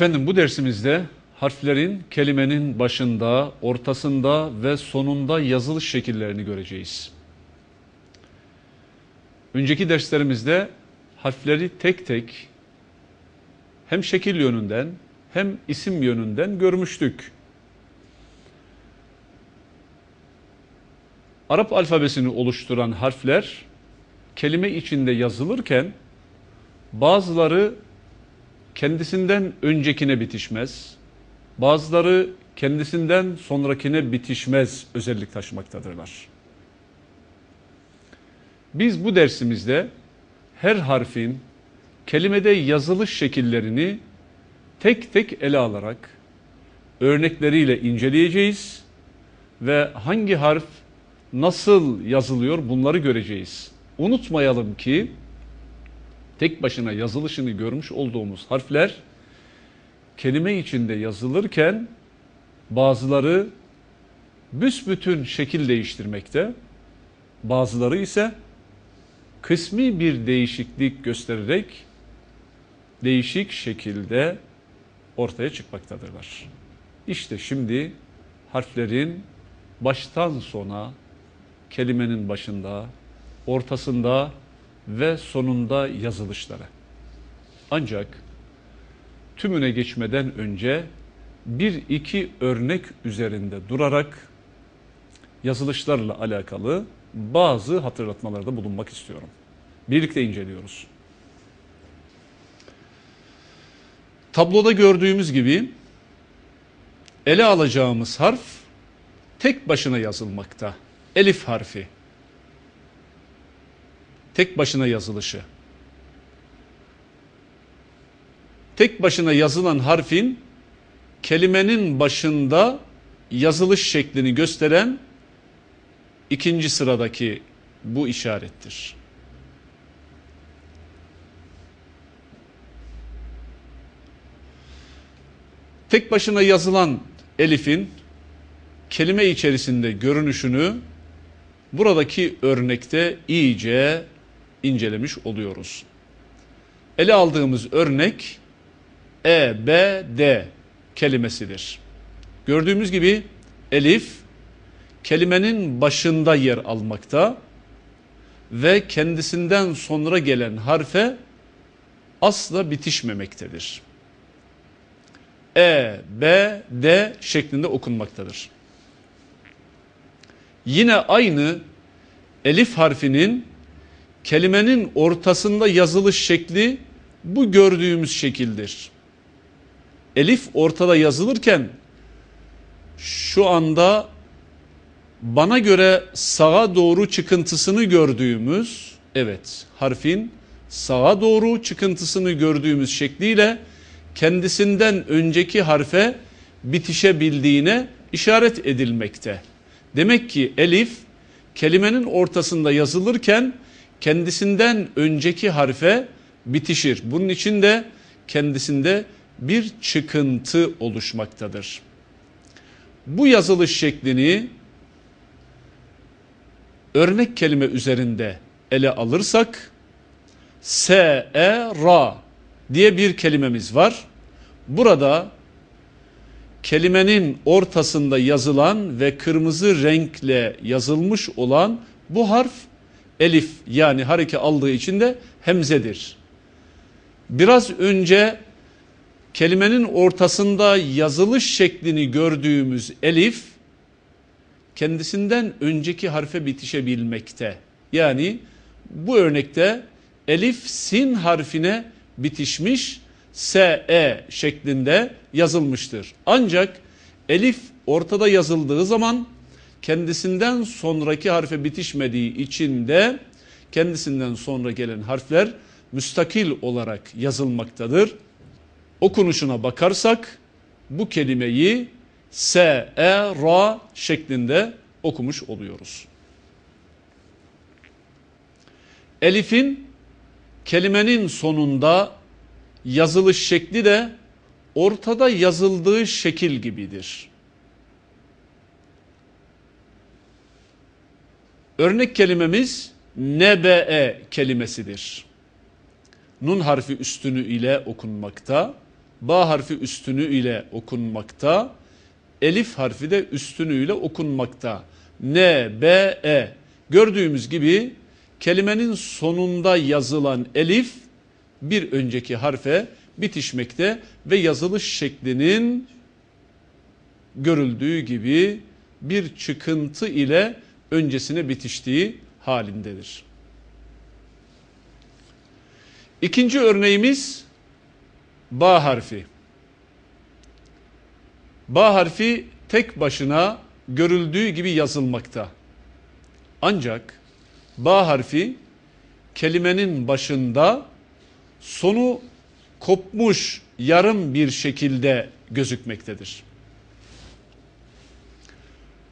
Efendim bu dersimizde harflerin kelimenin başında, ortasında ve sonunda yazılış şekillerini göreceğiz. Önceki derslerimizde harfleri tek tek hem şekil yönünden hem isim yönünden görmüştük. Arap alfabesini oluşturan harfler kelime içinde yazılırken bazıları kendisinden öncekine bitişmez, bazıları kendisinden sonrakine bitişmez özellik taşımaktadırlar. Biz bu dersimizde her harfin kelimede yazılış şekillerini tek tek ele alarak örnekleriyle inceleyeceğiz ve hangi harf nasıl yazılıyor bunları göreceğiz. Unutmayalım ki tek başına yazılışını görmüş olduğumuz harfler kelime içinde yazılırken bazıları büsbütün şekil değiştirmekte, bazıları ise kısmi bir değişiklik göstererek değişik şekilde ortaya çıkmaktadırlar. İşte şimdi harflerin baştan sona kelimenin başında, ortasında ve sonunda yazılışları. Ancak tümüne geçmeden önce bir iki örnek üzerinde durarak yazılışlarla alakalı bazı hatırlatmalarda bulunmak istiyorum. Birlikte inceliyoruz. Tabloda gördüğümüz gibi ele alacağımız harf tek başına yazılmakta. Elif harfi. Tek başına yazılışı. Tek başına yazılan harfin kelimenin başında yazılış şeklini gösteren ikinci sıradaki bu işarettir. Tek başına yazılan elifin kelime içerisinde görünüşünü buradaki örnekte iyice incelemiş oluyoruz. Ele aldığımız örnek E, B, D kelimesidir. Gördüğümüz gibi elif kelimenin başında yer almakta ve kendisinden sonra gelen harfe asla bitişmemektedir. E, B, D şeklinde okunmaktadır. Yine aynı elif harfinin kelimenin ortasında yazılış şekli bu gördüğümüz şekildir. Elif ortada yazılırken şu anda bana göre sağa doğru çıkıntısını gördüğümüz evet harfin sağa doğru çıkıntısını gördüğümüz şekliyle kendisinden önceki harfe bitişebildiğine işaret edilmekte. Demek ki elif kelimenin ortasında yazılırken kendisinden önceki harfe bitişir. Bunun için de kendisinde bir çıkıntı oluşmaktadır. Bu yazılış şeklini örnek kelime üzerinde ele alırsak S-E-Ra diye bir kelimemiz var. Burada kelimenin ortasında yazılan ve kırmızı renkle yazılmış olan bu harf elif yani hareke aldığı için de hemzedir. Biraz önce kelimenin ortasında yazılış şeklini gördüğümüz elif kendisinden önceki harfe bitişebilmekte. Yani bu örnekte elif sin harfine bitişmiş S-E şeklinde yazılmıştır. Ancak elif ortada yazıldığı zaman kendisinden sonraki harfe bitişmediği için de kendisinden sonra gelen harfler müstakil olarak yazılmaktadır. Okunuşuna bakarsak bu kelimeyi S-E-Ra şeklinde okumuş oluyoruz. Elif'in kelimenin sonunda yazılış şekli de ortada yazıldığı şekil gibidir. Örnek kelimemiz nebe kelimesidir. Nun harfi üstünü ile okunmakta ba harfi üstünü ile okunmakta. Elif harfi de üstünü ile okunmakta. N, B, E. Gördüğümüz gibi kelimenin sonunda yazılan elif bir önceki harfe bitişmekte ve yazılış şeklinin görüldüğü gibi bir çıkıntı ile öncesine bitiştiği halindedir. İkinci örneğimiz ba harfi. Ba harfi tek başına görüldüğü gibi yazılmakta. Ancak ba harfi kelimenin başında sonu kopmuş yarım bir şekilde gözükmektedir.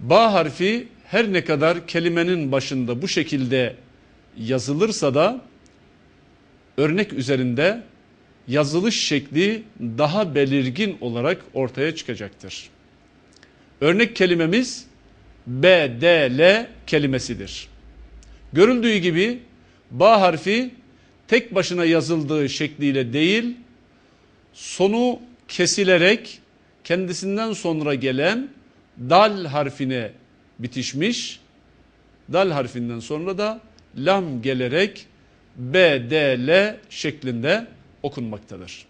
Ba harfi her ne kadar kelimenin başında bu şekilde yazılırsa da örnek üzerinde yazılış şekli daha belirgin olarak ortaya çıkacaktır. Örnek kelimemiz BDL kelimesidir. Görüldüğü gibi ba harfi tek başına yazıldığı şekliyle değil, sonu kesilerek kendisinden sonra gelen dal harfine bitişmiş. Dal harfinden sonra da lam gelerek B, D, L şeklinde okunmaktadır.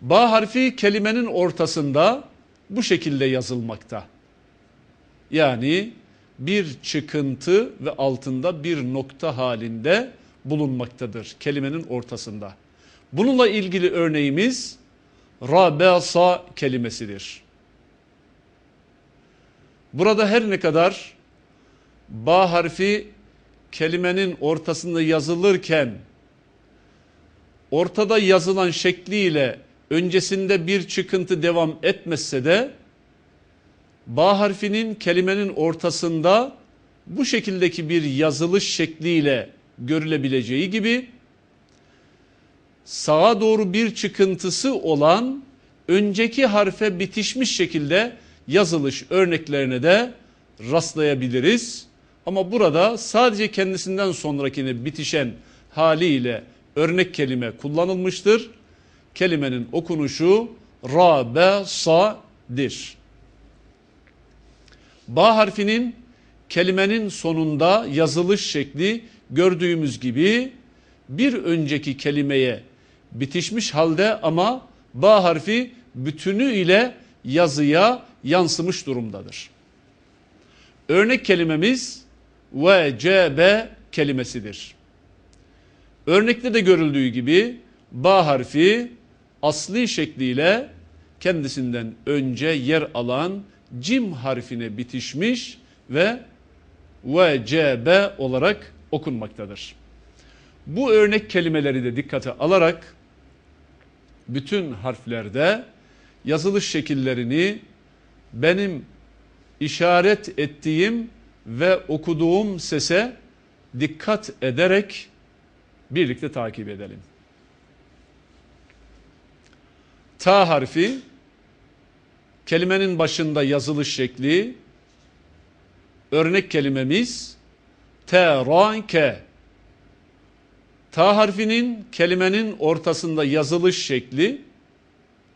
Ba harfi kelimenin ortasında bu şekilde yazılmakta. Yani bir çıkıntı ve altında bir nokta halinde bulunmaktadır kelimenin ortasında. Bununla ilgili örneğimiz rabasa kelimesidir. Burada her ne kadar ba harfi kelimenin ortasında yazılırken ortada yazılan şekliyle öncesinde bir çıkıntı devam etmese de ba harfinin kelimenin ortasında bu şekildeki bir yazılış şekliyle görülebileceği gibi sağa doğru bir çıkıntısı olan önceki harfe bitişmiş şekilde yazılış örneklerine de rastlayabiliriz. Ama burada sadece kendisinden sonrakine bitişen haliyle örnek kelime kullanılmıştır. Kelimenin okunuşu ra, be, sa'dir. Ba harfinin kelimenin sonunda yazılış şekli gördüğümüz gibi bir önceki kelimeye bitişmiş halde ama ba harfi bütünüyle yazıya yansımış durumdadır. Örnek kelimemiz vecebe kelimesidir. Örnekte de görüldüğü gibi ba harfi asli şekliyle kendisinden önce yer alan cim harfine bitişmiş ve vecebe olarak okunmaktadır. Bu örnek kelimeleri de dikkate alarak bütün harflerde yazılış şekillerini benim işaret ettiğim ve okuduğum sese dikkat ederek birlikte takip edelim. Ta harfi kelimenin başında yazılış şekli örnek kelimemiz teranke Ta harfinin kelimenin ortasında yazılış şekli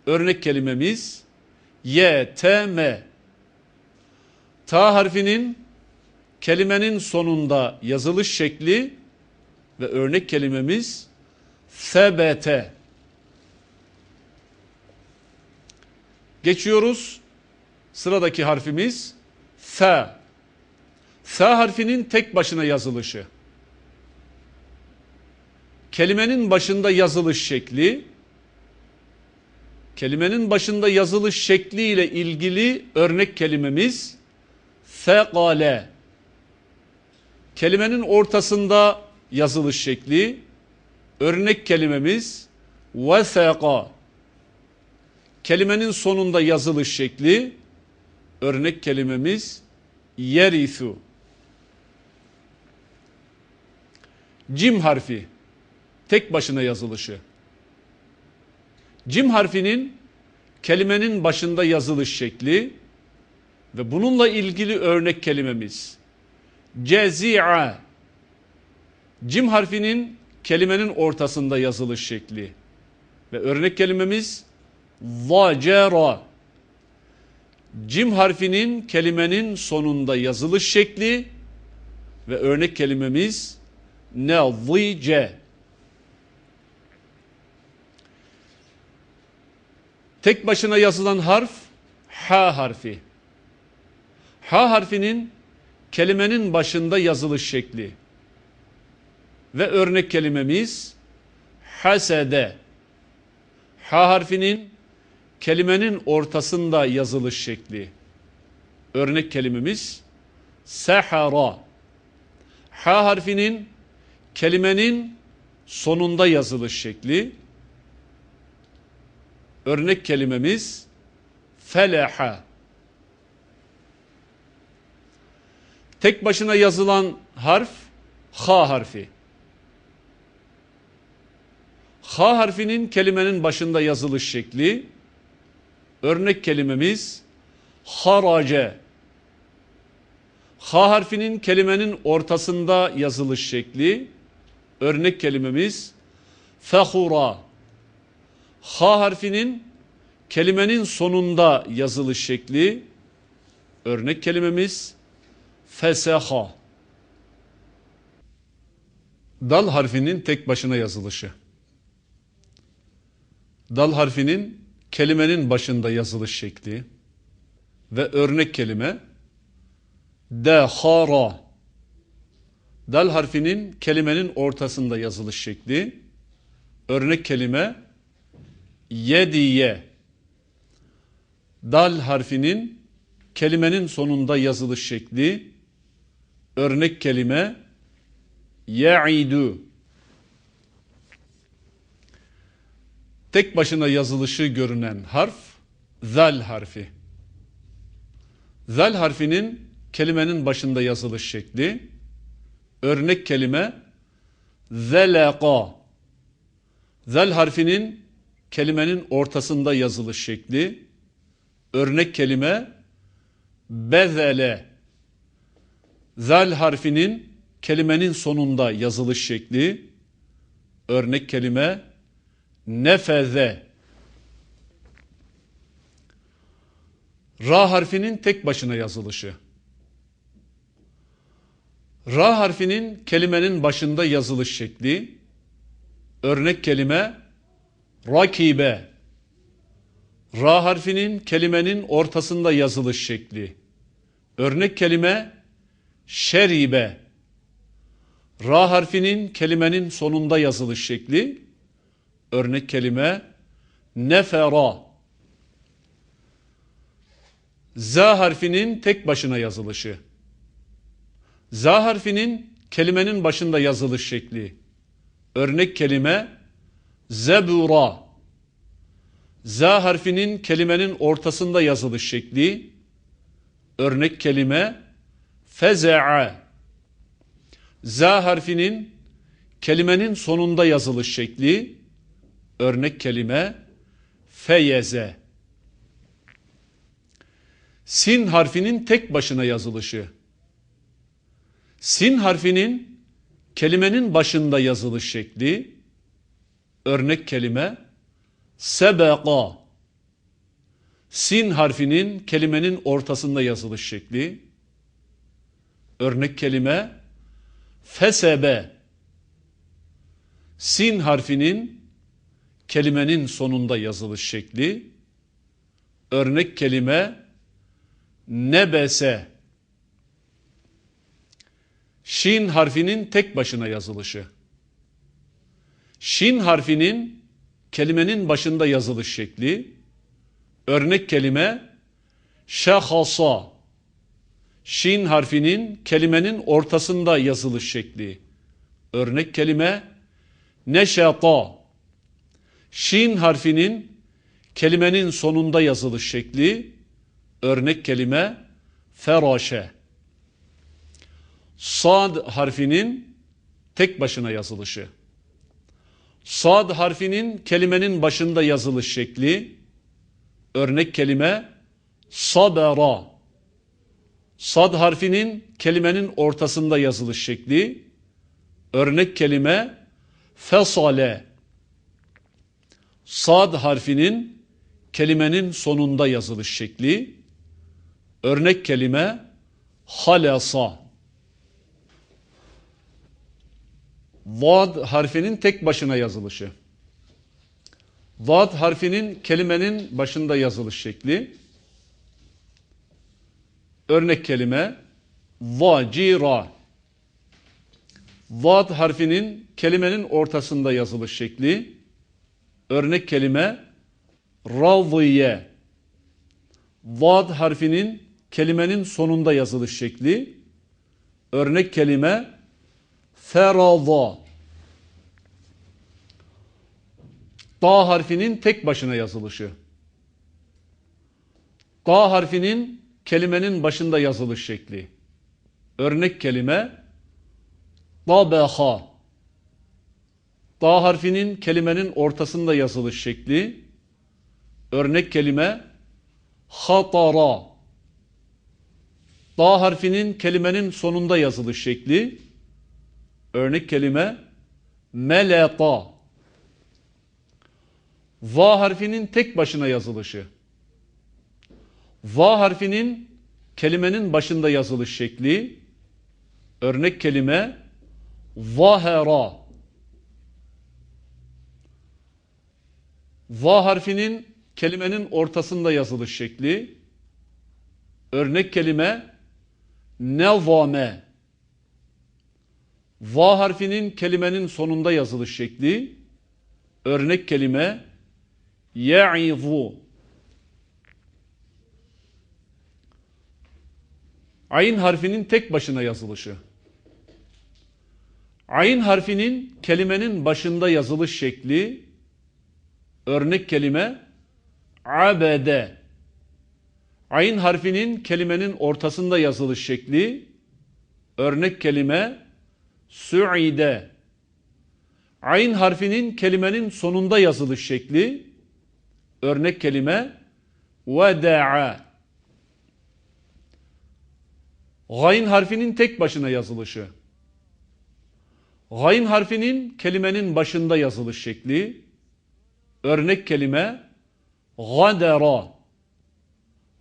örnek kelimemiz YTM. Ta harfinin kelimenin sonunda yazılış şekli ve örnek kelimemiz SBT. Geçiyoruz. Sıradaki harfimiz S. S harfinin tek başına yazılışı kelimenin başında yazılış şekli, kelimenin başında yazılış şekli ile ilgili örnek kelimemiz fekale. Kelimenin ortasında yazılış şekli, örnek kelimemiz veseka. Kelimenin sonunda yazılış şekli, örnek kelimemiz yerithu. Cim harfi tek başına yazılışı. Cim harfinin kelimenin başında yazılış şekli ve bununla ilgili örnek kelimemiz cezi'a. Cim harfinin kelimenin ortasında yazılış şekli Ve örnek kelimemiz zacera. Cim harfinin kelimenin sonunda yazılış şekli ve örnek kelimemiz nezice. Tek başına yazılan harf ha harfi. Ha harfinin kelimenin başında yazılış şekli. Ve örnek kelimemiz hasede. Ha harfinin kelimenin ortasında yazılış şekli. Örnek kelimemiz sehara. Ha harfinin kelimenin sonunda yazılış şekli. Örnek kelimemiz felaha. Tek başına yazılan harf ha harfi. Ha harfinin kelimenin başında yazılış şekli. Örnek kelimemiz harace. Ha harfinin kelimenin ortasında yazılış şekli. Örnek kelimemiz fehura. Ha harfinin kelimenin sonunda yazılış şekli. Örnek kelimemiz feseha. Dal harfinin tek başına yazılışı. Dal harfinin kelimenin başında yazılış şekli ve örnek kelime dehara. Dal harfinin kelimenin ortasında yazılış şekli. Örnek kelime yediye. Dal harfinin kelimenin sonunda yazılış şekli. Örnek kelime ya'idu. Tek başına yazılışı görünen harf zal harfi. Zal harfinin kelimenin başında yazılış şekli. Örnek kelime zeleka. Zal harfinin kelimenin ortasında yazılış şekli. Örnek kelime bezele. Zal harfinin kelimenin sonunda yazılış şekli. Örnek kelime nefeze. Ra harfinin tek başına yazılışı. Ra harfinin kelimenin başında yazılış şekli. Örnek kelime rakibe. Ra harfinin kelimenin ortasında yazılış şekli. Örnek kelime şeribe. Ra harfinin kelimenin sonunda yazılış şekli. Örnek kelime nefera. Z harfinin tek başına yazılışı. Z harfinin kelimenin başında yazılış şekli. Örnek kelime zebura. Z harfinin kelimenin ortasında yazılış şekli. Örnek kelime feze'a. Z harfinin kelimenin sonunda yazılış şekli. Örnek kelime feyeze. Sin harfinin tek başına yazılışı. Sin harfinin kelimenin başında yazılış şekli. Örnek kelime sebeka. Sin harfinin kelimenin ortasında yazılış şekli. Örnek kelime fesebe. Sin harfinin kelimenin sonunda yazılış şekli. Örnek kelime nebese. Şin harfinin tek başına yazılışı. Şin harfinin kelimenin başında yazılış şekli. Örnek kelime şehasa. Şin harfinin kelimenin ortasında yazılış şekli. Örnek kelime neşata. Şin harfinin kelimenin sonunda yazılış şekli. Örnek kelime feraşe. Sad harfinin tek başına yazılışı. Sad harfinin kelimenin başında yazılış şekli. Örnek kelime sabera. Sad harfinin kelimenin ortasında yazılış şekli. Örnek kelime fesale. Sad harfinin kelimenin sonunda yazılış şekli. Örnek kelime halasa. Vad harfinin tek başına yazılışı. Vad harfinin kelimenin başında yazılış şekli. Örnek kelime vacira. Vad harfinin kelimenin ortasında yazılış şekli. Örnek kelime radiye. Vad harfinin kelimenin sonunda yazılış şekli. Örnek kelime ferada. Da harfinin tek başına yazılışı. Da harfinin kelimenin başında yazılış şekli. Örnek kelime Dabeha. Da harfinin kelimenin ortasında yazılış şekli. Örnek kelime hatara. Da harfinin kelimenin sonunda yazılış şekli. Örnek kelime meleta. Va harfinin tek başına yazılışı. Va harfinin kelimenin başında yazılış şekli. Örnek kelime zahera. Va harfinin kelimenin ortasında yazılış şekli. Örnek kelime nevame. Va harfinin kelimenin sonunda yazılış şekli. Örnek kelime ye'izu. Ayn harfinin tek başına yazılışı. Ayn harfinin kelimenin başında yazılış şekli örnek kelime abede. Ayn harfinin kelimenin ortasında yazılış şekli örnek kelime suide. Ayn harfinin kelimenin sonunda yazılış şekli örnek kelime veda'a. Gayn harfinin tek başına yazılışı Gayn harfinin kelimenin başında yazılış şekli. Örnek kelime gadera.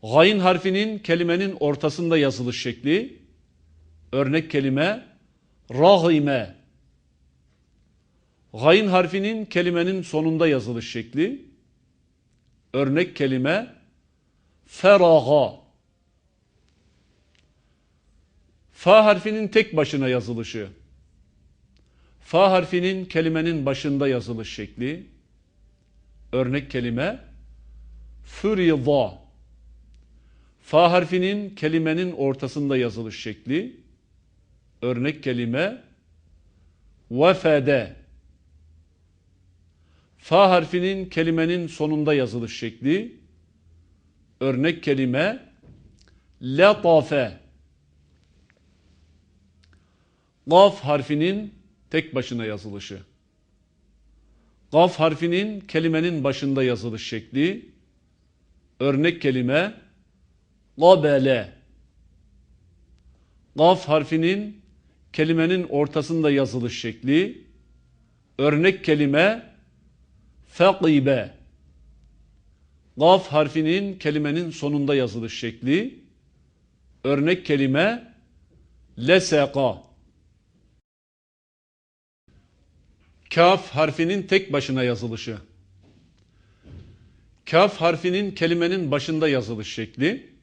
Gayn harfinin kelimenin ortasında yazılış şekli. Örnek kelime rahime. Gayn harfinin kelimenin sonunda yazılış şekli. Örnek kelime feraga. Fa harfinin tek başına yazılışı. Fa harfinin kelimenin başında yazılış şekli. Örnek kelime fürida. Fa harfinin kelimenin ortasında yazılış şekli. Örnek kelime vefede. Fa harfinin kelimenin sonunda yazılış şekli. Örnek kelime letafe. Gaf harfinin tek başına yazılışı. Gaf harfinin kelimenin başında yazılış şekli. Örnek kelime gabele. Gaf harfinin kelimenin ortasında yazılış şekli. Örnek kelime fekibe. Gaf harfinin kelimenin sonunda yazılış şekli. Örnek kelime leseka. Kaf harfinin tek başına yazılışı. Kaf harfinin kelimenin başında yazılış şekli.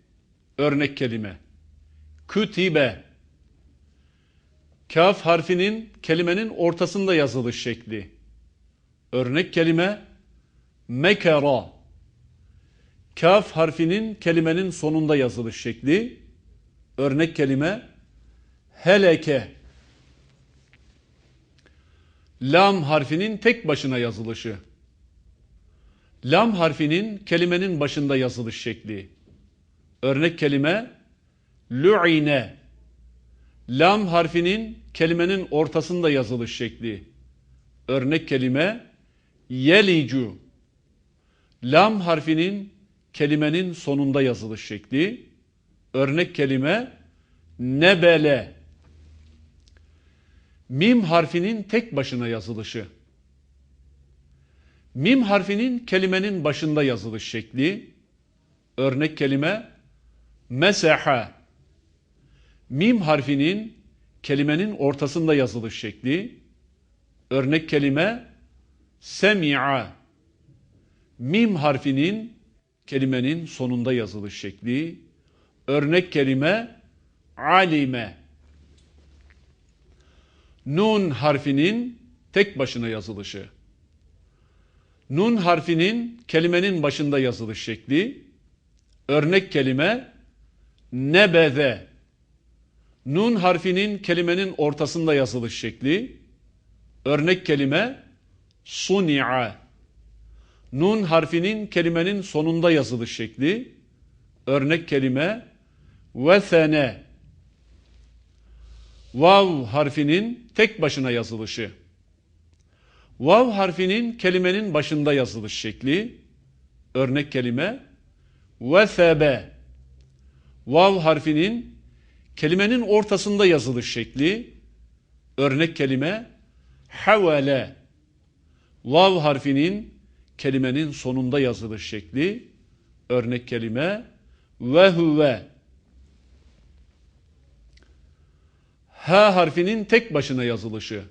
Örnek kelime. Kütibe. Kaf harfinin kelimenin ortasında yazılış şekli. Örnek kelime. Mekera. Kaf harfinin kelimenin sonunda yazılış şekli. Örnek kelime. Heleke. Lam harfinin tek başına yazılışı. Lam harfinin kelimenin başında yazılış şekli. Örnek kelime lu'ine. Lam harfinin kelimenin ortasında yazılış şekli. Örnek kelime yelicu. Lam harfinin kelimenin sonunda yazılış şekli. Örnek kelime nebele. Mim harfinin tek başına yazılışı. Mim harfinin kelimenin başında yazılış şekli. Örnek kelime meseha. Mim harfinin kelimenin ortasında yazılış şekli. Örnek kelime semi'a. Mim harfinin kelimenin sonunda yazılış şekli. Örnek kelime alime. Nun harfinin tek başına yazılışı. Nun harfinin kelimenin başında yazılış şekli. Örnek kelime nebeze. Nun harfinin kelimenin ortasında yazılış şekli. Örnek kelime suni'a. Nun harfinin kelimenin sonunda yazılış şekli. Örnek kelime vesene. Vav harfinin tek başına yazılışı. Vav harfinin kelimenin başında yazılış şekli. Örnek kelime vesebe. Vav harfinin kelimenin ortasında yazılış şekli. Örnek kelime havale. Vav harfinin kelimenin sonunda yazılış şekli. Örnek kelime ve huve. H harfinin tek başına yazılışı.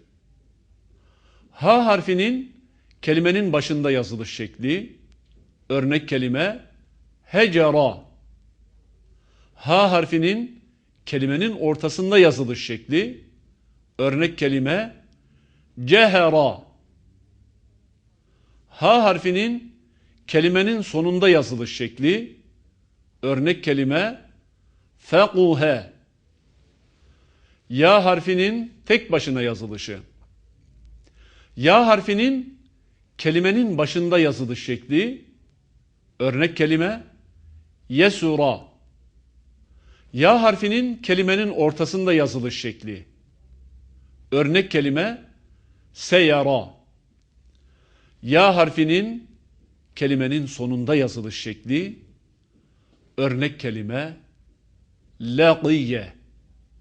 H harfinin kelimenin başında yazılış şekli. Örnek kelime hecera. H harfinin kelimenin ortasında yazılış şekli. Örnek kelime cehera. H harfinin kelimenin sonunda yazılış şekli. Örnek kelime fekuhe. Ya harfinin tek başına yazılışı. Ya harfinin kelimenin başında yazılış şekli. Örnek kelime yesura. Ya harfinin kelimenin ortasında yazılış şekli. Örnek kelime seyara. Ya harfinin kelimenin sonunda yazılış şekli. Örnek kelime laqiye.